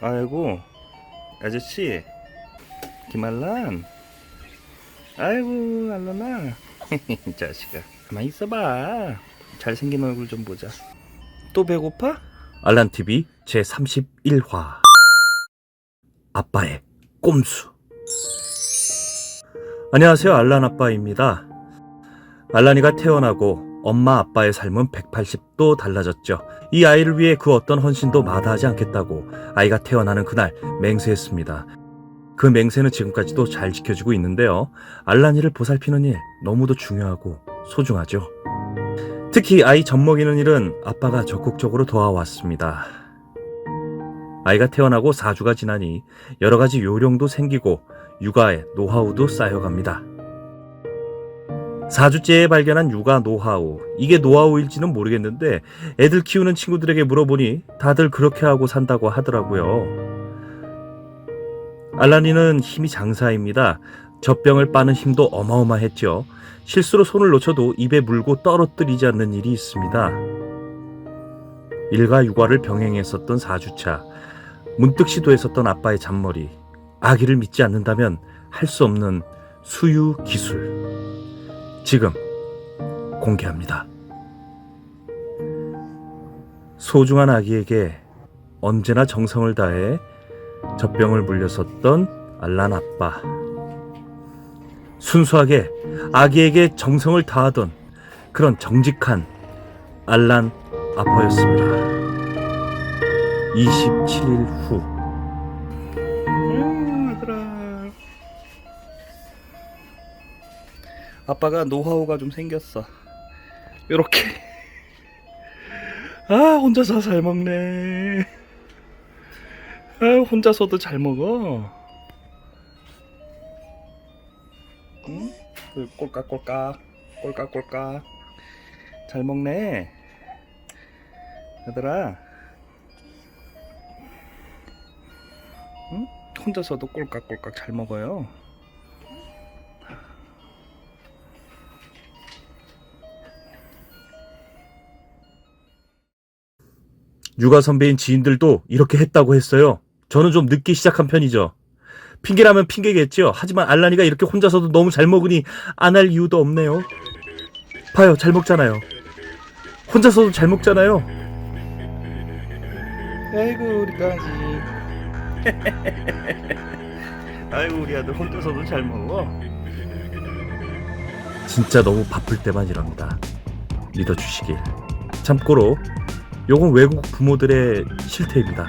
아이고 아저씨. 김알란 아이고 알란아. 이 자식아. 가만히 있어봐. 잘생긴 얼굴 좀 보자. 또 배고파? 알란TV 제31화. 아빠의 꼼수. 안녕하세요 알란 아빠입니다. 알란이가 태어나고 엄마 아빠의 삶은 180도 달라졌죠 이 아이를 위해 그 어떤 헌신도 마다하지 않겠다고 아이가 태어나는 그날 맹세했습니다 그 맹세는 지금까지도 잘 지켜지고 있는데요 알란이를 보살피는 일 너무도 중요하고 소중하죠 특히 아이 젖먹이는 일은 아빠가 적극적으로 도와왔습니다. 아이가 태어나고 4주가 지나니 여러 가지 요령도 생기고 육아의 노하우도 쌓여갑니다. 4주째에 발견한 육아 노하우. 이게 노하우일지는 모르겠는데 애들 키우는 친구들에게 물어보니 다들 그렇게 하고 산다고 하더라고요. 알라니는 힘이 장사입니다. 젖병을 빠는 힘도 어마어마했죠. 실수로 손을 놓쳐도 입에 물고 떨어뜨리지 않는 일이 있습니다. 일과 육아를 병행했었던 4주차. 문득 시도했었던 아빠의 잔머리. 아기를 믿지 않는다면 할 수 없는 수유 기술. 지금 공개합니다. 소중한 아기에게 언제나 정성을 다해 젖병을 물렸었던 알란 아빠. 순수하게 아기에게 정성을 다하던 그런 정직한 알란 아빠였습니다. 27일 후 음, 얘들아. 아빠가 노하우가 좀 생겼어. 요렇게. 아, 혼자서 잘 먹네. 아, 혼자서도 잘 먹어. 응? 그 꼴깍꼴깍, 꼴깍꼴깍. 잘 먹네. 얘들아. 응? 혼자서도 꼴깍꼴깍 잘 먹어요. 육아 선배인 지인들도 이렇게 했다고 했어요. 저는 좀 늦게 시작한 편이죠. 핑계라면 핑계겠죠. 하지만 알라니가 이렇게 혼자서도 너무 잘 먹으니 안 할 이유도 없네요. 봐요, 잘 먹잖아요. 혼자서도 잘 먹잖아요. 아이고 우리 강아지. 아이고 우리 아들 혼자서도 잘 먹어. 진짜 너무 바쁠 때만 이럽니다. 믿어주시길. 참고로 요건 외국 부모들의 실태입니다.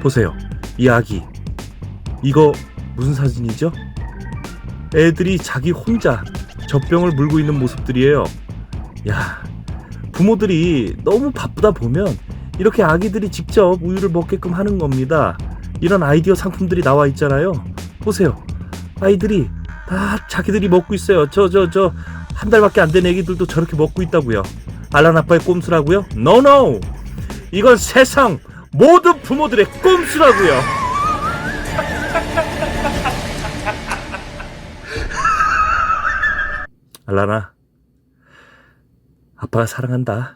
보세요. 이 아기. 이거 무슨 사진이죠? 애들이 자기 혼자 젖병을 물고 있는 모습들이에요. 야, 부모들이 너무 바쁘다 보면 이렇게 아기들이 직접 우유를 먹게끔 하는 겁니다. 이런 아이디어 상품들이 나와 있잖아요. 보세요. 아이들이 다 자기들이 먹고 있어요. 저, 저, 저, 한 달밖에 안 된 애기들도 저렇게 먹고 있다고요. 알란 아빠의 꼼수라고요? No, no! 이건 세상 모든 부모들의 꼼수라고요. 알란아, 아빠가 사랑한다.